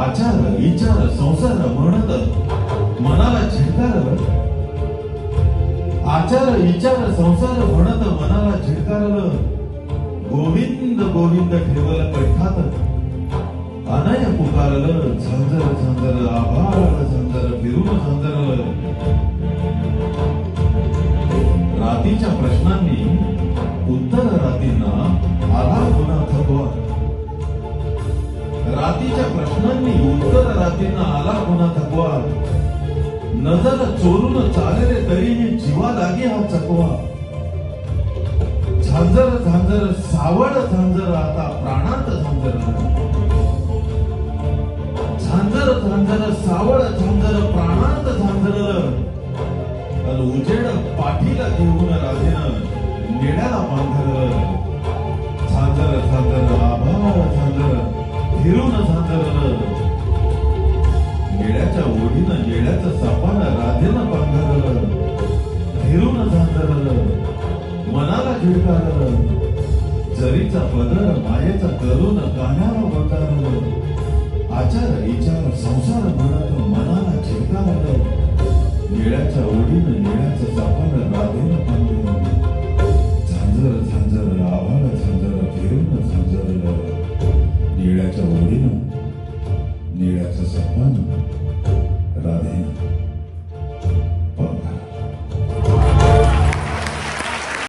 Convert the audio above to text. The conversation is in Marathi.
आचार विचार संसार म्हणत मनाला झिडकार आचार विचार संसार म्हणत मनाला झिडकारलं गोविंद गोविंद ठेवलं कंठात अनय पुकारलं झंझर झंझर आभाळ झंझर फिरून झंजरलं रातीच्या प्रश्नांनी उत्तर रातींना आला गुन्हा थकवा. रातीच्या प्रश्न उत्तर आला गुन्हा थकवा. नजर चोरून चालले तरीही जीवा लागे हा चकवा झांजर झांजर सावड झांजर आता प्राणात झांजर झांजर झांजर सावड झांजर प्राणात झांजर. अन उजेड पाठीला घेऊन राजेनं नेण्याला बांधलं झांजर झांजर आभाळ झांजर फिरून मनाला जरीचा पदर मायेचा करून कानाला बंधारलं आचार विचार संसार म्हणत मनाला झिडकारलं निळ्याच्या ओढीनं निळ्याचं सापानं राधेन पांघरलं झांजर झांजर आभाळ झांजर फिरून झांजरलं निळ्याच्या ओढीन निळ्याचं सापानं